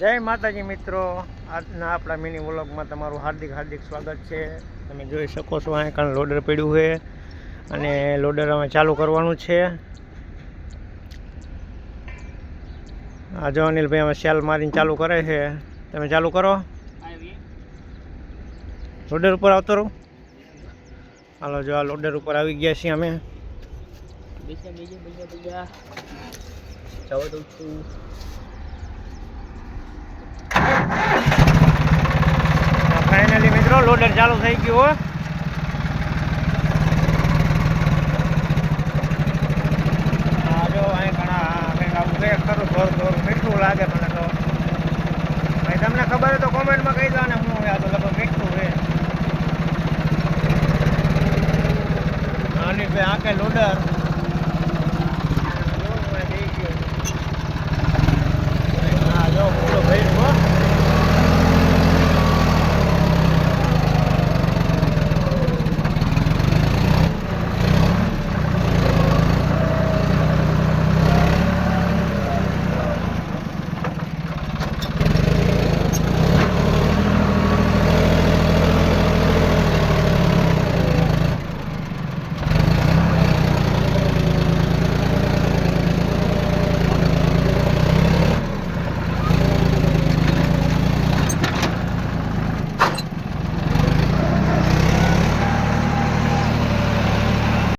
જય માતાજી મિત્રો. આજના આપણા મિની વ્લોગમાં તમારું હાર્દિક હાર્દિક સ્વાગત છે. તમે જોઈ શકો છો અહીં કારણે લોડર પડ્યું છે અને લોડર અમે ચાલુ કરવાનું છે. આ જો અનિલભાઈ અમે સેલ મારીને ચાલુ કરે છે. તમે ચાલુ કરો. લોડર ઉપર આવતો રહો. હાલો, જો આ લોડર ઉપર આવી ગયા છીએ અમે. બીજા બીજા બીજા બીજા. ફાઇનલી મિત્રો, લોડર ચાલુ થઈ ગયું હો. આ જો અહીં ઘણા કંઈક આવું છે, ખરું થોડું થોડું મીઠું લાગે મને તો. ભાઈ, તમને ખબર હોય કોમેન્ટમાં કહી દો ને આ તો મીઠું છે. આની ભાઈ આંખે લોડર.